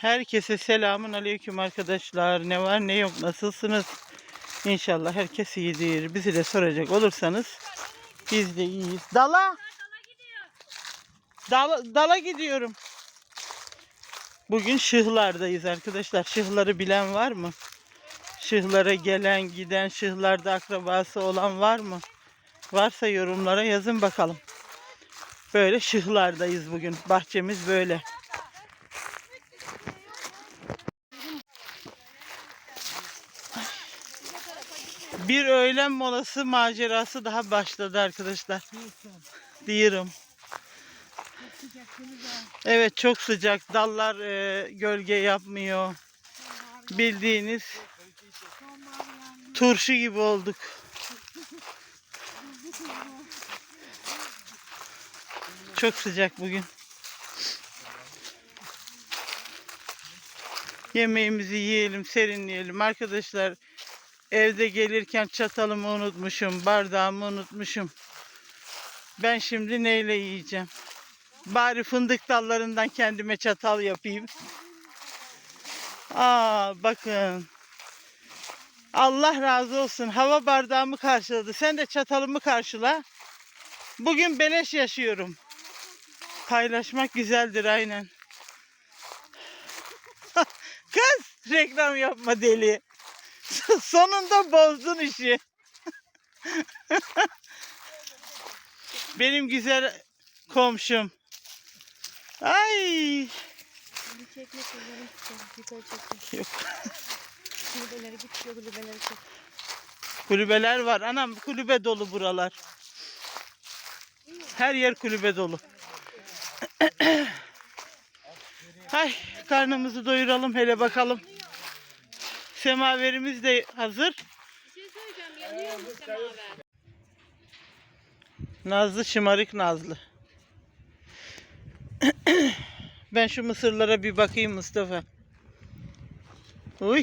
Herkese selamun aleyküm arkadaşlar. Ne var ne yok nasılsınız? İnşallah herkes iyidir. Bizi de soracak olursanız biz de iyiyiz. Dala. Dala, dala gidiyorum. Bugün Şıhlar'dayız arkadaşlar. Şıhlar'ı bilen var mı? Şıhlar'a gelen giden Şıhlar'da akrabası olan var mı? Varsa yorumlara yazın bakalım. Böyle Şıhlar'dayız bugün. Bahçemiz böyle. Bir öğlen molası macerası daha başladı arkadaşlar. Diyorum. Evet çok sıcak. Dallar e, gölge yapmıyor. Bildiğiniz turşu gibi olduk. Çok sıcak bugün. Yemeğimizi yiyelim, serinleyelim. Arkadaşlar evde gelirken çatalımı unutmuşum, bardağımı unutmuşum. Ben şimdi neyle yiyeceğim? Bari fındık dallarından kendime çatal yapayım. Aa bakın. Allah razı olsun. Hava bardağımı karşıladı. Sen de çatalımı karşıla. Bugün beleş yaşıyorum. Paylaşmak güzeldir aynen. Kız reklam yapma deli. Sonunda bozdun işi. Benim güzel komşum. Ay. Bir çekme kızlarım tutalım. Yukarı çekme. Yok. Kulübeleri git şu kulübeleri çek. Kulübeler var. Anam kulübe dolu buralar. Her yer kulübe dolu. Hay karnımızı doyuralım hele bakalım. Semaverimiz de hazır. Bir şey söyleyeceğim. Yanıyor mu semaver? Nazlı şımarık Nazlı. ben şu mısırlara bir bakayım Mustafa. Uy.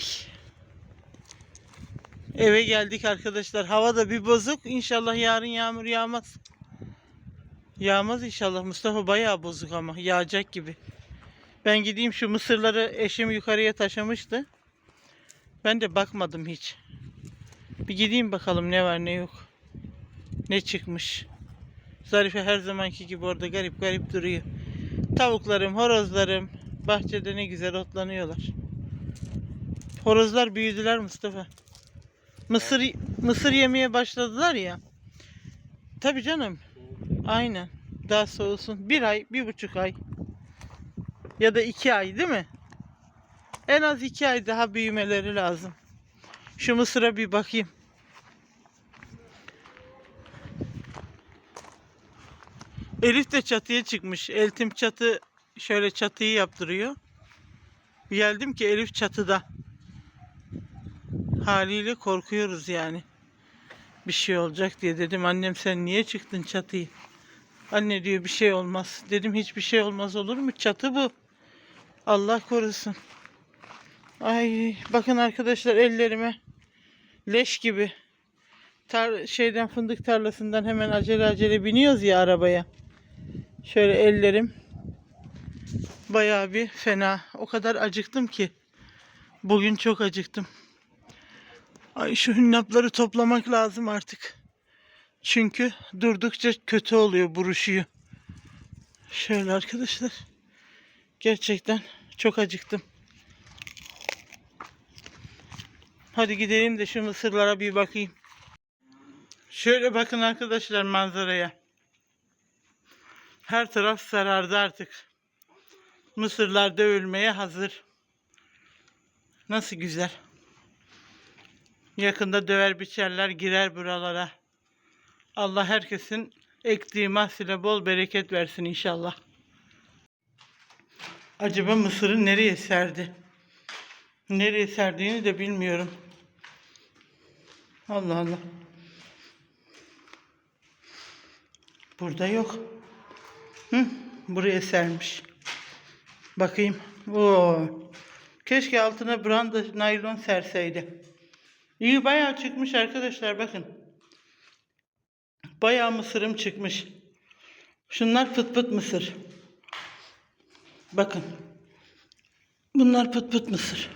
Eve geldik arkadaşlar. Hava da bir bozuk. İnşallah yarın yağmur yağmaz. Yağmaz inşallah. Mustafa bayağı bozuk ama. Yağacak gibi. Ben gideyim şu mısırları eşim yukarıya taşımıştı. Ben de bakmadım hiç. Bir gideyim bakalım ne var ne yok. Ne çıkmış. Zarife her zamanki gibi orada garip garip duruyor. Tavuklarım, horozlarım bahçede ne güzel otlanıyorlar. Horozlar büyüdüler Mustafa. Mısır mısır yemeye başladılar ya. Tabii canım. Aynen. Daha soğusun. Bir ay, bir buçuk ay. Ya da iki ay değil mi? En az iki ay daha büyümeleri lazım. Şu mısıra bir bakayım. Elif de çatıya çıkmış. Eltim çatı şöyle çatıyı yaptırıyor. Geldim ki Elif çatıda. Haliyle korkuyoruz yani. Bir şey olacak diye dedim. Annem sen niye çıktın çatıyı? Anne diyor bir şey olmaz. Dedim hiçbir şey olmaz olur mu? Çatı bu. Allah korusun. Ay bakın arkadaşlar ellerime leş gibi. Tar şeyden fındık tarlasından hemen acele acele biniyoruz ya arabaya. Şöyle ellerim bayağı bir fena. O kadar acıktım ki. Bugün çok acıktım. Ay şu hünnapları toplamak lazım artık. Çünkü durdukça kötü oluyor, buruşuyor. Şöyle arkadaşlar. Gerçekten çok acıktım. Hadi gidelim de şu mısırlara bir bakayım. Şöyle bakın arkadaşlar manzaraya. Her taraf sarardı artık. Mısırlar dövülmeye hazır. Nasıl güzel. Yakında döver biçerler girer buralara. Allah herkesin ektiği mahsule bol bereket versin inşallah. Acaba mısırı nereye serdi? Nereye serdiğini de bilmiyorum. Allah Allah. Burada yok. Hı, buraya sermiş. Bakayım. Oo. Keşke altına branda naylon serseydi. İyi bayağı çıkmış arkadaşlar bakın. Bayağı mısırım çıkmış. Şunlar fıt fıt mısır. Bakın. Bunlar pıt pıt mısır.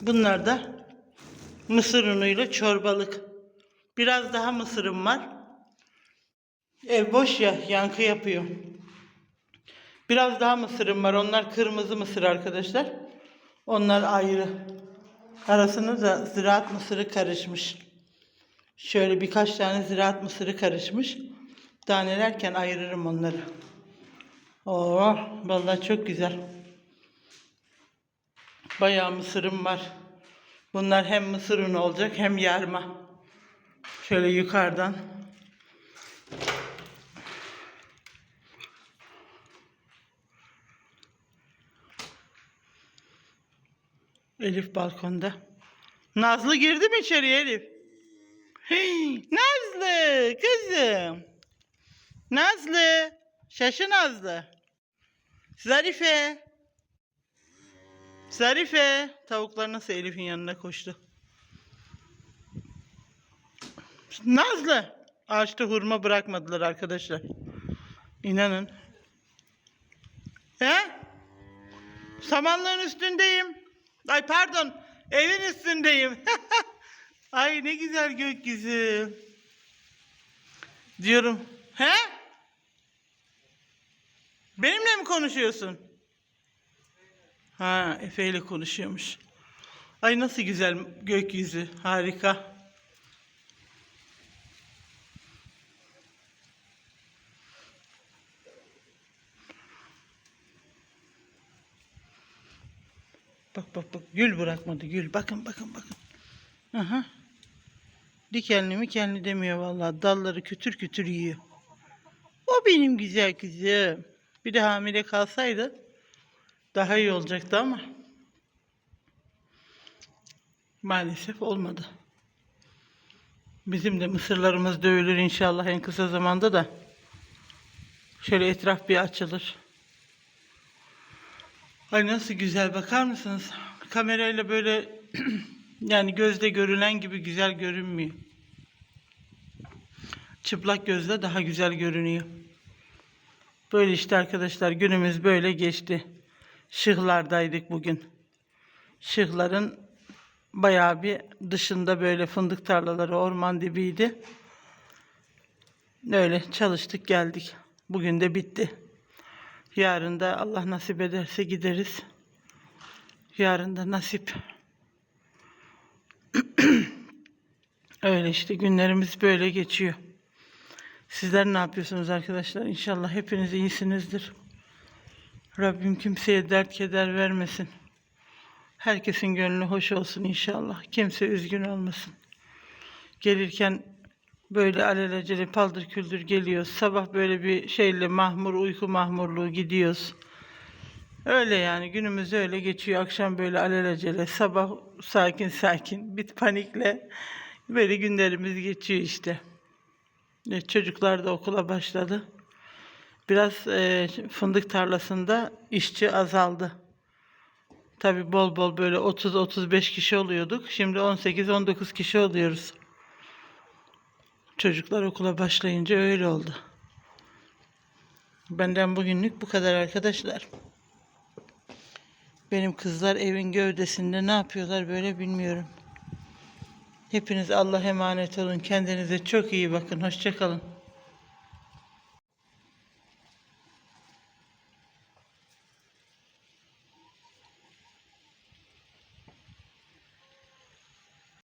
Bunlar da mısır unuyla çorbalık. Biraz daha mısırım var. Ev boş ya, yankı yapıyor. Biraz daha mısırım var. Onlar kırmızı mısır arkadaşlar. Onlar ayrı. Arasına da ziraat mısırı karışmış. Şöyle birkaç tane ziraat mısırı karışmış. Tanelerken ayırırım onları. Oo, vallahi çok güzel. Bayağı mısırım var. Bunlar hem mısır unu olacak hem yarma. Şöyle yukarıdan. Elif balkonda. Nazlı girdi mi içeriye Elif? Hey, Nazlı kızım. Nazlı. Şaşı Nazlı. Zarife. Zarife. Tavuklar nasıl Elif'in yanına koştu. Nazlı. Ağaçta hurma bırakmadılar arkadaşlar. İnanın. He? Samanlığın üstündeyim. Ay pardon. Evin üstündeyim. Ay ne güzel gökyüzü. Diyorum. He? Benimle mi konuşuyorsun? Ha, Efe ile konuşuyormuş. Ay nasıl güzel gökyüzü. Harika. Bak bak bak gül bırakmadı gül. Bakın bakın bakın. Aha. Dikenli mikenli demiyor vallahi. Dalları kütür kütür yiyor. O benim güzel kızım. Bir de hamile kalsaydı daha iyi olacaktı ama maalesef olmadı. Bizim de mısırlarımız dövülür inşallah en kısa zamanda da. Şöyle etraf bir açılır. Ay nasıl güzel bakar mısınız? Kamerayla böyle yani gözde görülen gibi güzel görünmüyor. Çıplak gözle daha güzel görünüyor. Böyle işte arkadaşlar günümüz böyle geçti. Şıhlardaydık bugün. Şıhların bayağı bir dışında böyle fındık tarlaları, orman dibiydi. Öyle çalıştık geldik. Bugün de bitti. Yarın da Allah nasip ederse gideriz. Yarın da nasip. Öyle işte günlerimiz böyle geçiyor. Sizler ne yapıyorsunuz arkadaşlar? İnşallah hepiniz iyisinizdir. Rabbim kimseye dert keder vermesin. Herkesin gönlü hoş olsun inşallah. Kimse üzgün olmasın. Gelirken böyle alelacele paldır küldür geliyoruz. Sabah böyle bir şeyle mahmur, uyku mahmurluğu gidiyoruz. Öyle yani günümüz öyle geçiyor. Akşam böyle alelacele, sabah sakin sakin, bir panikle böyle günlerimiz geçiyor işte. E, Çocuklar da okula başladı. Biraz e, fındık tarlasında işçi azaldı. Tabi bol bol böyle 30-35 kişi oluyorduk. Şimdi 18-19 kişi oluyoruz. Çocuklar okula başlayınca öyle oldu. Benden bugünlük bu kadar arkadaşlar. Benim kızlar evin gövdesinde ne yapıyorlar böyle bilmiyorum. Hepiniz Allah emanet olun. Kendinize çok iyi bakın. Hoşçakalın.